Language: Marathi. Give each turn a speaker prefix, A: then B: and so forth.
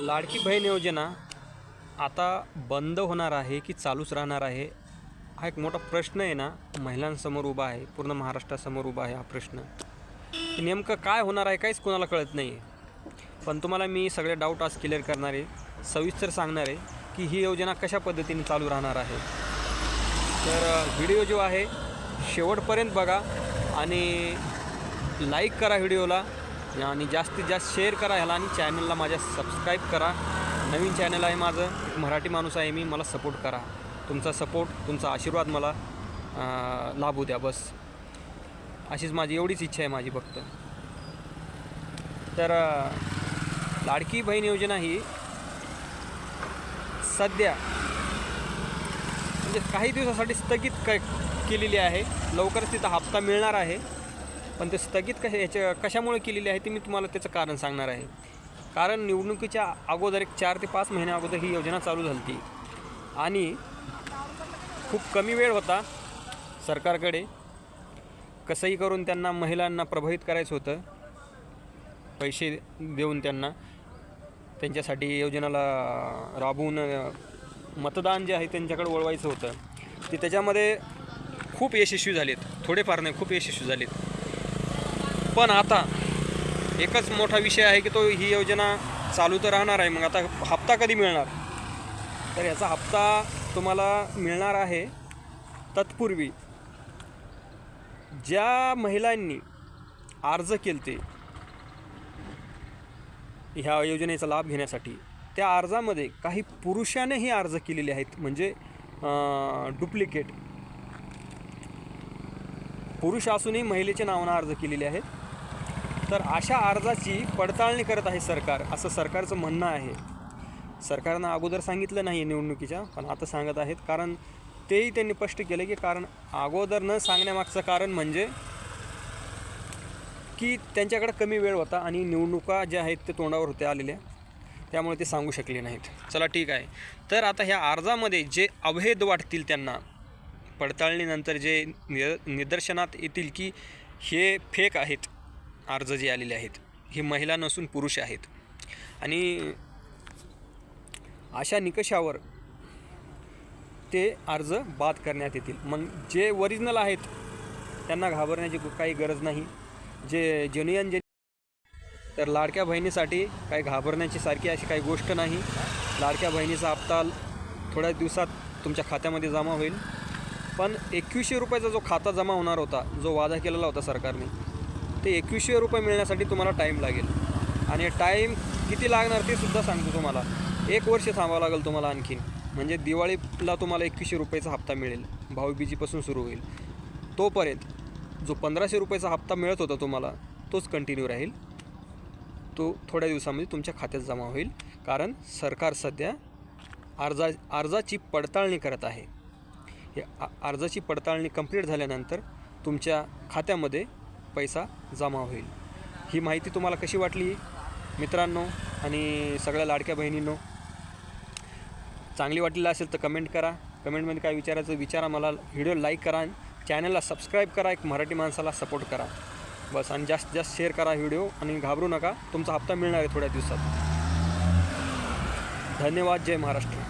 A: लाडकी बहीण योजना आता बंद होणार आहे की चालूच राहणार आहे? हा एक मोठा प्रश्न आहे ना. महिलांसमोर उभा आहे पूर्ण महाराष्ट्रासमोर उभा आहे हा प्रश्न. नेमकं काय होणार आहे काहीच कोणाला कळत नाही आहे पण तुम्हाला मी सगळे डाऊट आज क्लिअर करणार आहे. सविस्तर सांगणार आहे की ही योजना कशा पद्धतीने चालू राहणार आहे. तर व्हिडिओ जो आहे शेवटपर्यंत बघा आणि लाईक करा व्हिडिओला आणि जास्तीत जास्त शेअर करा ह्याला आणि चॅनलला माझ्या सबस्क्राईब करा. नवीन चॅनल आहे माझं एक मराठी माणूस आहे मी मला सपोर्ट करा. तुमचा सपोर्ट तुमचा आशीर्वाद मला लाभू द्या बस. अशीच माझी एवढीच इच्छा आहे माझी फक्त. तर लाडकी बहीण योजना ही सध्या म्हणजे काही दिवसासाठी स्थगित क केलेली आहे. लवकरच तिथं हप्ता मिळणार आहे. पण ते स्थगित कशा याच्या कशामुळे केलेली आहे ते मी तुम्हाला त्याचं कारण सांगणार आहे. कारण निवडणुकीच्या अगोदर एक चार ते पाच महिन्या अगोदर ही योजना चालू झाली होती आणि खूप कमी वेळ होता सरकारकडे. कसंही करून त्यांना महिलांना प्रभावित करायचं होतं. पैसे देऊन त्यांना. त्यांच्यासाठी योजनाला राबवून मतदान जे आहे त्यांच्याकडे वळवायचं होतं. ते त्याच्यामध्ये खूप यशस्वी झालेत. थोडेफार नाही खूप यशस्वी झालेत. पण आता एकच मोठा विषय आहे की तो ही योजना चालू तर राहणार आहे. मग आता हप्ता कधी मिळणार? तर याचा हप्ता तुम्हाला मिळणार आहे तत्पूर्वी. ज्या महिलांनी अर्ज केलते ह्या योजनेचा लाभ घेण्यासाठी त्या अर्जामध्ये काही पुरुषानेही अर्ज केलेले आहेत. म्हणजे डुप्लिकेट. पुरुष असूनही महिलेच्या नावानं अर्ज केलेले आहेत. तर अशा अर्जाची पडताळणी करत आहे सरकार असं सरकारचं म्हणणं आहे. सरकारनं अगोदर सांगितलं नाही निवडणुकीच्या पण आता सांगत आहेत. कारण तेही त्यांनी स्पष्ट केलं की कारण अगोदर न सांगण्यामागचं कारण म्हणजे की त्यांच्याकडे कमी वेळ होता आणि निवडणुका ज्या आहेत ते तोंडावर होत्या आलेल्या त्यामुळे ते सांगू शकले नाहीत. चला ठीक आहे. तर आता ह्या अर्जामध्ये जे अवैध वाटतील त्यांना पडताळणीनंतर जे निद निदर्शनात येतील की हे फेक आहेत अर्ज जे आलेले आहेत ही महिला नसून पुरुष आहेत. आणि अशा निकषावर ते अर्ज बाद करण्यात येतील. मग जे ओरिजिनल आहेत त्यांना घाबरण्याची काही गरज नाही. जे जेन्युअन जे तर लाडक्या बहिणीसाठी काही घाबरण्याची सारखी अशी काही गोष्ट नाही. लाडक्या बहिणीचा हप्ता थोड्याच दिवसात तुमच्या खात्यामध्ये जमा होईल. पण एकवीसशे रुपयाचा जो खाता जमा होणार होता जो वादा केलेला होता सरकारने ते एकवीसशे रुपये मिळण्यासाठी तुम्हाला टाईम लागेल. आणि टाईम किती लागणार ते सुद्धा सांगतो तुम्हाला. एक वर्ष थांबावं लागेल तुम्हाला आणखीन. म्हणजे दिवाळीला तुम्हाला एकवीसशे रुपयाचा हप्ता मिळेल. भाऊबीजीपासून सुरू होईल. तोपर्यंत जो पंधराशे रुपयाचा हप्ता मिळत होता तुम्हाला तोच कंटिन्यू राहील. तो थोड्या दिवसामध्ये तुमच्या खात्यात जमा होईल. कारण सरकार सध्या अर्जा अर्जाची पडताळणी करत आहे. हे आ- अर्जाची पडताळणी कंप्लीट झाल्यानंतर तुमच्या खात्यामध्ये पैसा जमा होईल. ही माहिती तुम्हाला कशी वाटली? मित्रांनो आणि सगळ्या लाडक्या बहिणींनो चांगली वाटलेलं असेल तर कमेंट करा. कमेंटमध्ये काय विचारायचं विचारा मला. व्हिडिओ लाईक करा चॅनलला सबस्क्राईब करा. एक मराठी माणसाला सपोर्ट करा. बस आणि जास्त जास्त शेअर करा व्हिडिओ आणि घाबरू नका. तुमचा हप्ता मिळणार आहे थोड्या दिवसात. धन्यवाद. जय महाराष्ट्र.